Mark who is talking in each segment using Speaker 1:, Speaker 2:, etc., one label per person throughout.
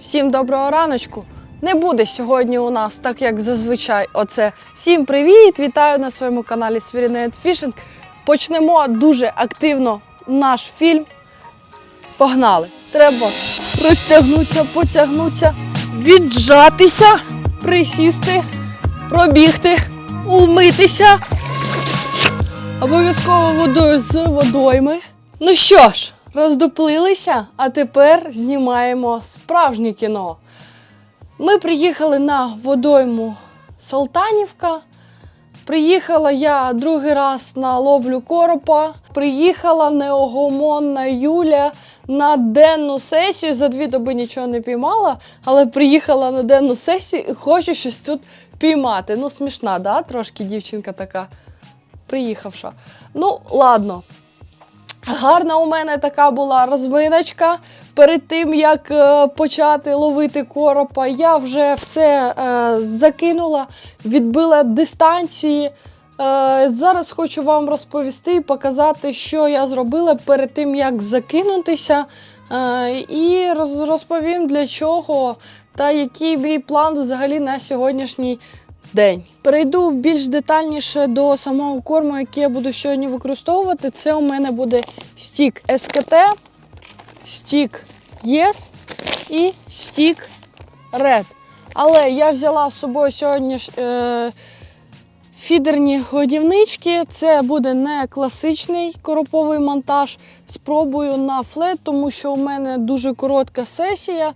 Speaker 1: Всім доброго раночку. Не буде сьогодні у нас, так як зазвичай, оце. Всім привіт! Вітаю на своєму каналі Свірінет Фішинг. Почнемо дуже активно наш фільм. Погнали! Треба розтягнутися, потягнутися, віджатися, присісти, пробігти, умитися. Обов'язково водою з водойми. Ну що ж, роздуплилися, а тепер знімаємо справжнє кіно. Ми приїхали на водойму Салтанівка. Приїхала я другий раз на ловлю коропа. Приїхала неогомонна Юля на денну сесію. За дві доби нічого не піймала, але приїхала на денну сесію і хочу щось тут піймати. Ну, смішна, да? Трошки дівчинка така приїхавша. Ну, ладно. Гарна у мене така була розминочка. Перед тим як е, почати ловити коропа, я вже все е, закинула, відбила дистанції. Е, зараз хочу вам розповісти і показати, що я зробила перед тим, як закинутися. Е, і розповім для чого та який мій план взагалі на сьогоднішній день. Перейду більш детальніше до самого корму, який я буду сьогодні використовувати. Це у мене буде стік СКТ, стік ЄС і стік Ред. Але я взяла з собою сьогодні е, фідерні годівнички. Це буде не класичний короповий монтаж. Спробую на флет, тому що у мене дуже коротка сесія.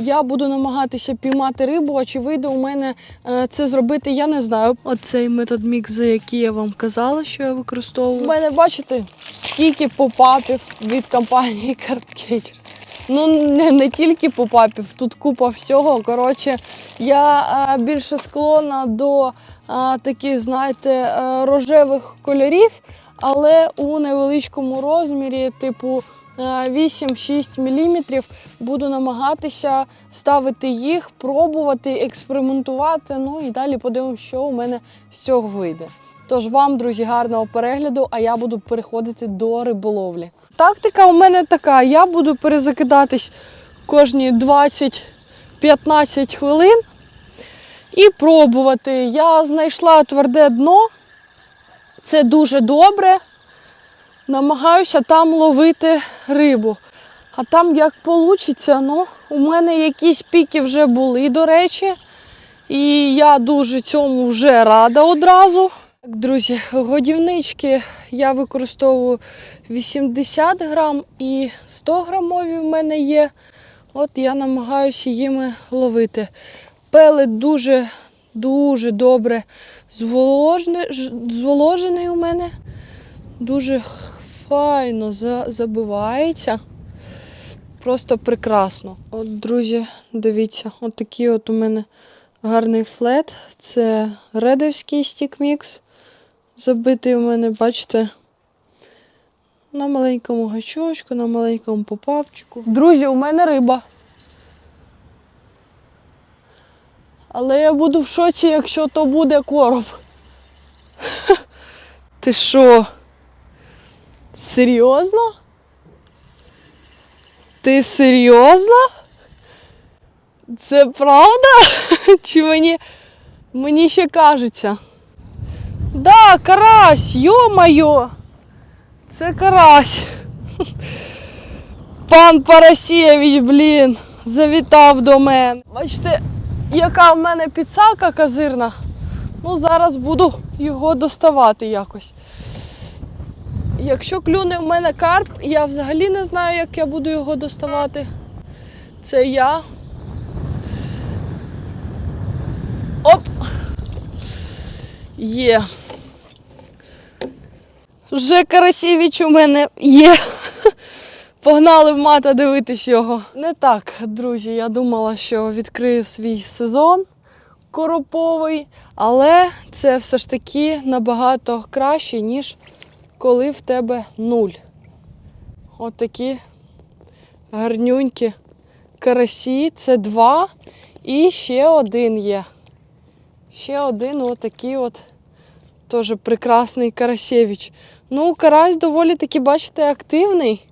Speaker 1: Я буду намагатися піймати рибу, а чи вийде у мене е, це зробити, я не знаю. Оцей метод мікс, за який я вам казала, що я використовую. У мене, бачите, скільки попапів від компанії Carp Catchers. Ну, не, не тільки попапів, тут купа всього. Коротше, я е, більше склонна до е, таких, знаєте, рожевих кольорів, але у невеличкому розмірі, типу 8-6 мм, буду намагатися ставити їх, пробувати, експериментувати. Ну і далі подивимося, що у мене з цього вийде. Тож вам, друзі, гарного перегляду, а я буду переходити до риболовлі. Тактика у мене така: я буду перезакидатись кожні 20-15 хвилин і пробувати. Я знайшла тверде дно, це дуже добре. Намагаюся там ловити рибу. А там як вийде, ну, у мене якісь піки вже були, до речі. І я дуже цьому вже рада одразу. Друзі, годівнички я використовую 80 грам і 100 грамові в мене є. От я намагаюся їми ловити. Пелет дуже дуже добре зволожений, у мене. Дуже файно забивається. Просто прекрасно. От, друзі, дивіться, от такий от у мене гарний флет. Це редовський стік-мікс. Забитий у мене, бачите, на маленькому гачочку, на маленькому попапчику. Друзі, у мене риба. Але я буду в шоці, якщо то буде короб. Ти що? Серйозно? Ти серйозно? Це правда? Чи мені, мені ще кажеться? Да, карась, йо-моє! Це карась. Пан Парасєвич, блін, завітав до мене. Бачите, яка в мене підсака казирна. Ну, зараз буду його доставати якось. Якщо клюне в мене карп, я взагалі не знаю, як я буду його доставати. Це я. Оп! Є. Вже Карасєвич у мене є. Погнали в мата дивитись його. Не так, друзі. Я думала, що відкрию свій сезон короповий, але це все ж таки набагато краще, ніж коли в тебе нуль. От такі гарнюнькі карасі. Це два. І ще один є. Ще один отакий от теж прекрасний Карасєвич. Ну, карась доволі таки, бачите, активний.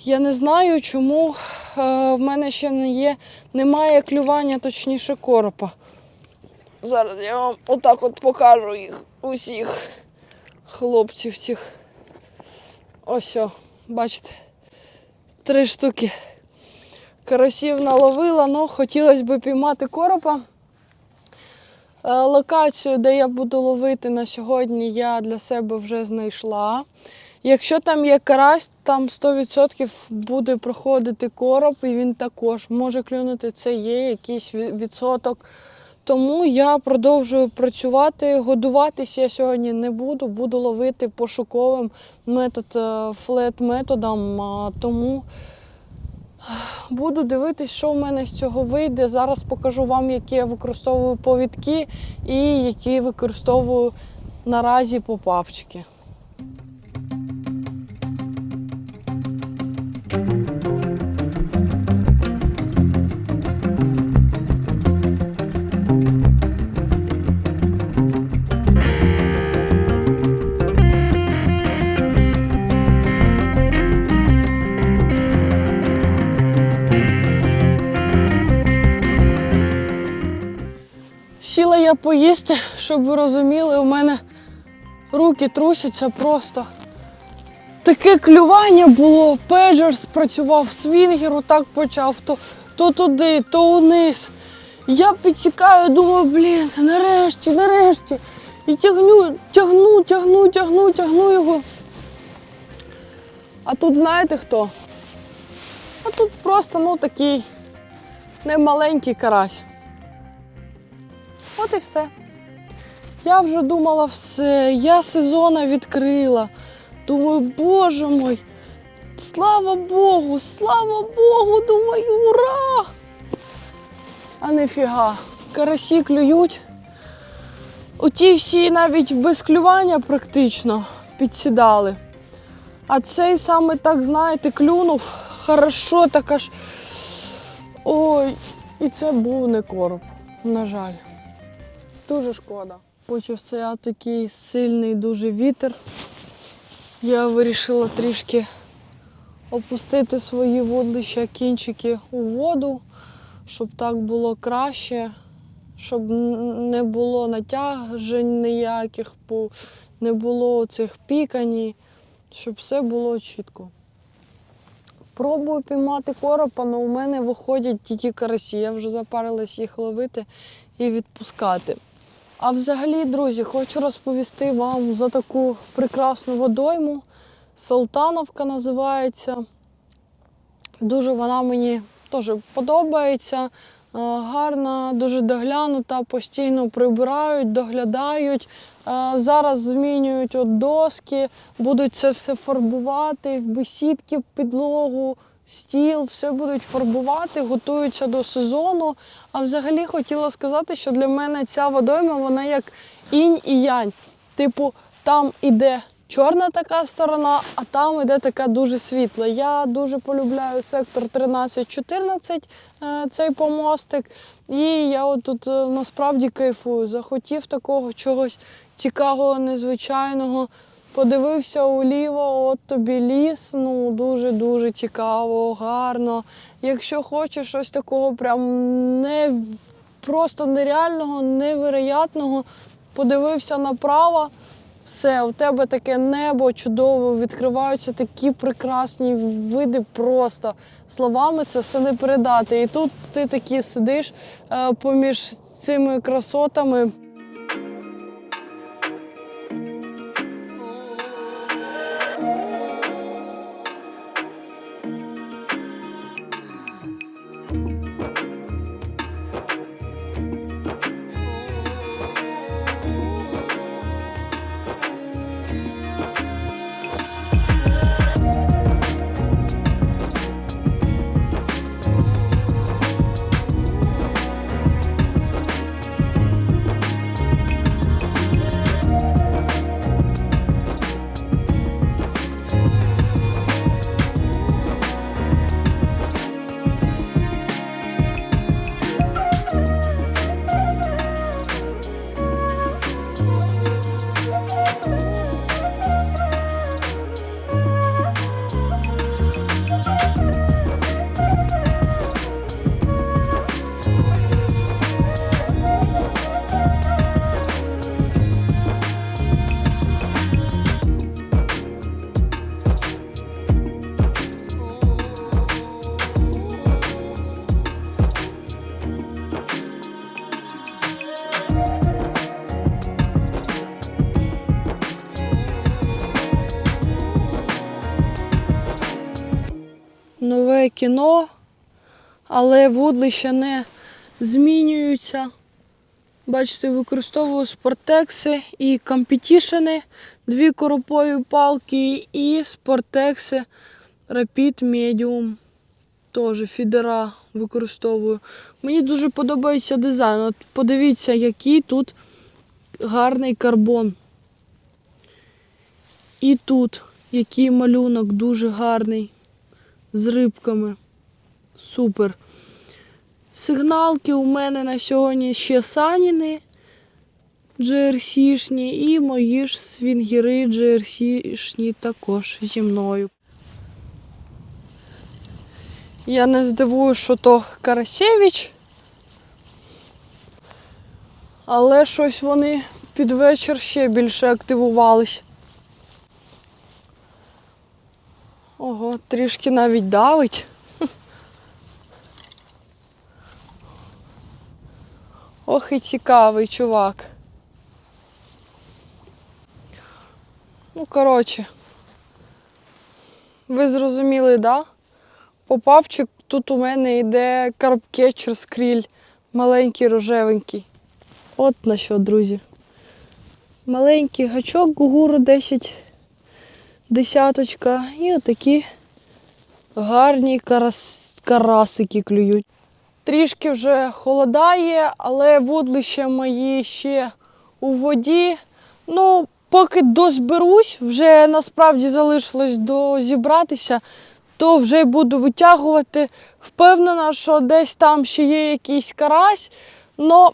Speaker 1: Я не знаю, чому е, в мене ще не є, немає клювання, точніше, коропа. Зараз я вам отак от покажу їх усіх хлопців цих. Ось, о, бачите, три штуки. Карасів наловила, але хотілося б піймати коропа. Е, Локацію, де я буду ловити на сьогодні, я для себе вже знайшла. Якщо там є карась, там 100% буде проходити короб, і він також може клюнути. Це є якийсь відсоток. Тому я продовжую працювати. Годуватись я сьогодні не буду, буду ловити пошуковим метод е, флет методом. Тому буду дивитись, що в мене з цього вийде. Зараз покажу вам, які я використовую повідки і які використовую наразі попапчики. Поїсти, щоб ви розуміли, у мене руки трусяться просто. Таке клювання було, педжер спрацював, свінгер отак почав, то, то туди, то униз. Я підсікаю, думаю, блін, нарешті, нарешті. І тягну, тягну, тягну, тягну, тягну його. А тут знаєте хто? А тут просто ну такий немаленький карась. От і все. Я вже думала все, я сезона відкрила. Думаю, боже мой, слава Богу, слава Богу, думаю, ура! А нефіга, карасі клюють. Оті всі навіть без клювання практично підсідали. А цей саме так, знаєте, клюнув хорошо, так аж. Ой, і це був не короб, на жаль. Дуже шкода. Почався такий сильний дуже вітер. Я вирішила трішки опустити свої водлища, кінчики у воду, щоб так було краще, щоб не було натяжень ніяких, не було цих пікані, щоб все було чітко. Пробую піймати коропа, але у мене виходять тільки карасі. Я вже запарилась їх ловити і відпускати. А взагалі, друзі, хочу розповісти вам за таку прекрасну водойму. Салтановка називається. Дуже вона мені теж подобається. Е, Гарна, дуже доглянута, постійно прибирають, доглядають. Е, Зараз змінюють от доски, будуть це все фарбувати, в бесідки, підлогу, стіл, все будуть фарбувати, готуються до сезону. А взагалі хотіла сказати, що для мене ця водойма вона як інь і янь. Типу, там іде чорна така сторона, а там іде така дуже світла. Я дуже полюбляю сектор 13-14, е, цей помостик. І я от тут е, насправді кайфую. Захотів такого чогось цікавого, незвичайного. Подивився уліво, от тобі ліс. Ну дуже-дуже цікаво, гарно. Якщо хочеш щось такого, прям не просто нереального, невероятного, подивився направо. Все, у тебе таке небо чудове, відкриваються такі прекрасні види просто. Словами це все не передати. І тут ти такий сидиш е, поміж цими красотами. Але вудлища не змінюються. Бачите, використовую спортекси і компетішени, дві коропові палки і спортекси Rapid Medium. Теж фідера використовую. Мені дуже подобається дизайн. От подивіться, який тут гарний карбон. І тут який малюнок дуже гарний. З рибками. Супер. Сигналки у мене на сьогодні ще саніни GRC-шні і мої ж свінгіри GRC-шні також зі мною. Я не здивую, що то Карасєвич. Але щось вони під вечір ще більше активувались. Ого, трішки навіть давить. Ох і цікавий чувак. Ну, коротше. Ви зрозуміли, да? Попапчик тут у мене йде карпкетчер скріль. Маленький рожевенький. От на що, друзі. Маленький гачок гугуру 10 десяточка. І отакі гарні карас... карасики клюють. Трішки вже холодає, але вудлища мої ще у воді. Ну, поки дозберусь, вже насправді залишилось дозібратися, то вже буду витягувати. Впевнена, що десь там ще є якийсь карась. Но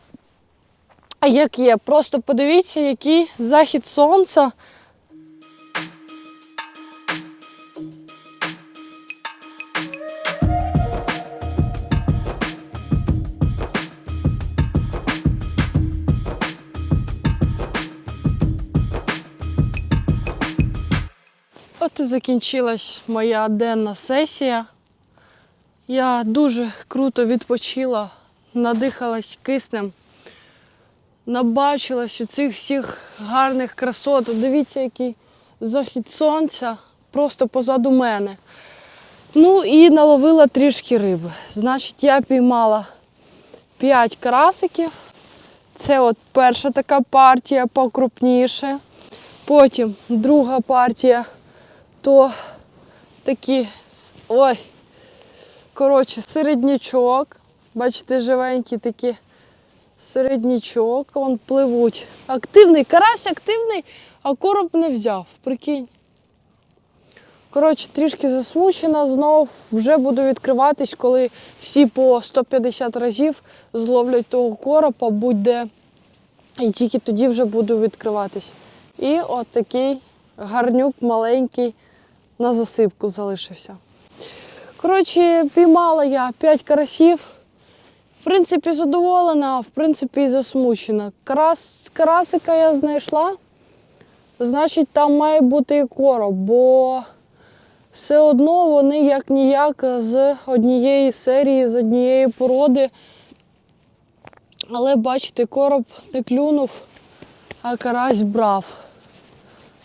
Speaker 1: а як є, просто подивіться, який захід сонця. От закінчилась моя денна сесія. Я дуже круто відпочила, надихалась киснем, набачилась у цих всіх гарних красот. Дивіться, який захід сонця просто позаду мене. Ну і наловила трішки риби. Значить, я піймала 5 карасиків. Це от перша така партія покрупніше. Потім друга партія то такі, ой, коротше, середнячок. Бачите, живенькі такі середнячок, вон пливуть. Активний, карась активний, а короб не взяв, прикинь. Коротше, трішки засмучена знов. Вже буду відкриватись, коли всі по 150 разів зловлять того коропа, будь-де. І тільки тоді вже буду відкриватись. І от такий гарнюк маленький на засипку залишився. Коротше, піймала я 5 карасів. В принципі, задоволена, в принципі, і засмучена. Карас, карасика я знайшла, значить, там має бути і короб, бо все одно вони як ніяк з однієї серії, з однієї породи. Але бачите, короб не клюнув, а карась брав.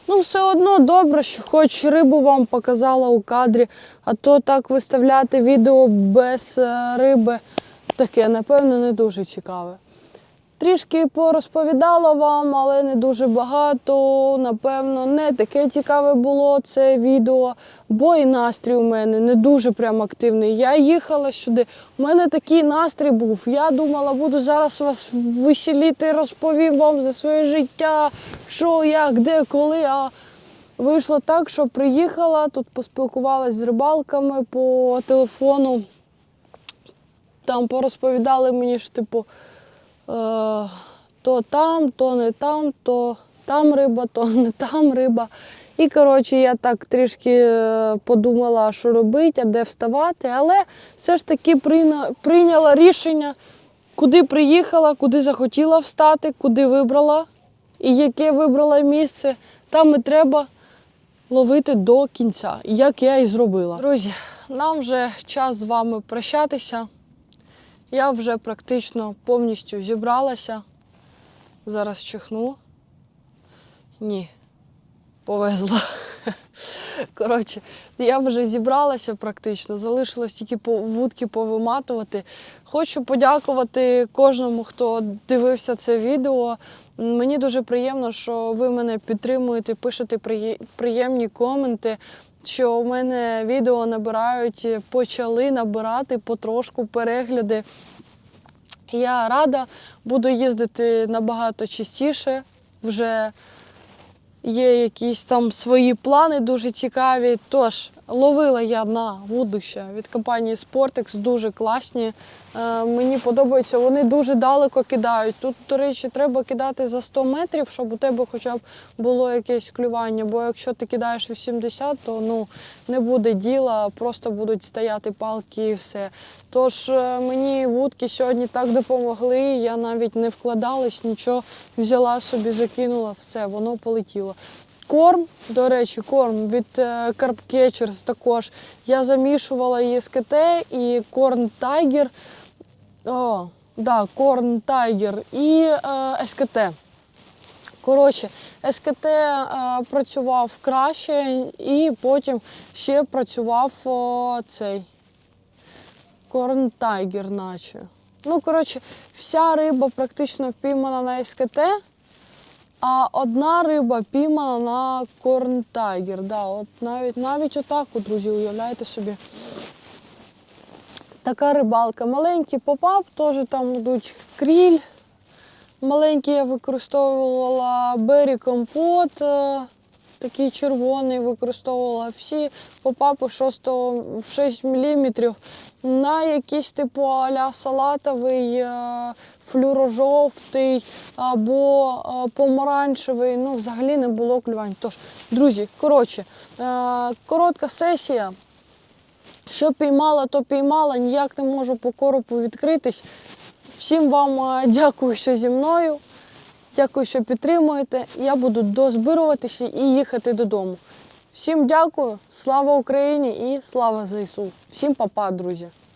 Speaker 1: Ну, все одно добре, що хоч рибу вам показала у кадрі, а то так виставляти відео без е, риби таке, напевно, не дуже цікаве. Трішки порозповідала вам, але не дуже багато. Напевно, не таке цікаве було це відео, бо і настрій у мене не дуже прям активний. Я їхала сюди. У мене такий настрій був. Я думала, буду зараз вас веселіти, розповім вам за своє життя, що, як, де, коли. А вийшло так, що приїхала, тут поспілкувалася з рибалками по телефону. Там порозповідали мені, що типу. Е, то там, то не там, то там риба, то не там риба. І коротше, я так трішки е, подумала, що робити, а де вставати. Але все ж таки прийняла рішення, куди приїхала, куди захотіла встати, куди вибрала і яке вибрала місце. Там і треба ловити до кінця, як я і зробила. Друзі, нам вже час з вами прощатися. Я вже практично повністю зібралася. Зараз чихну. Ні, повезла. Коротше, я вже зібралася практично, залишилось тільки вудки повиматувати. Хочу подякувати кожному, хто дивився це відео. Мені дуже приємно, що ви мене підтримуєте, пишете приємні коменти. Що у мене відео набирають, почали набирати потрошку перегляди. Я рада, буду їздити набагато частіше. Вже є якісь там свої плани дуже цікаві. Тож ловила я на вудища від компанії Sportex, дуже класні. Е, мені подобається, вони дуже далеко кидають. Тут, до речі, треба кидати за 100 метрів, щоб у тебе хоча б було якесь клювання. Бо якщо ти кидаєш 80, то ну не буде діла, просто будуть стояти палки і все. Тож е, мені вудки сьогодні так допомогли. Я навіть не вкладалась, нічого взяла собі, закинула, все, воно полетіло. Корм, до речі, корм від е, Carp Catchers також. Я замішувала і СКТ, і Корн Tiger. О, да, Корн Tiger і е, СКТ. Коротше, СКТ е, працював краще, і потім ще працював о, цей Корн Тайгер, наче. Ну, коротше, вся риба практично впіймана на СКТ, а одна риба піймана на корнтайгер. Да, от навіть, навіть отак, друзі, уявляєте собі. Така рибалка. Маленький попап, теж там йдуть кріль. Маленький я використовувала бері компот, такий червоний, використовувала всі попапи 6, 6 мм на якийсь типу аля салатовий, е, флюрожовтий або е, помаранчевий. Ну, взагалі не було клювань. Тож, друзі, коротше, е, коротка сесія. Що піймала, то піймала, ніяк не можу по коропу відкритись. Всім вам дякую, що зі мною. Дякую, що підтримуєте. Я буду дозбируватися і їхати додому. Всім дякую, слава Україні і слава ЗСУ. Всім па-па, друзі!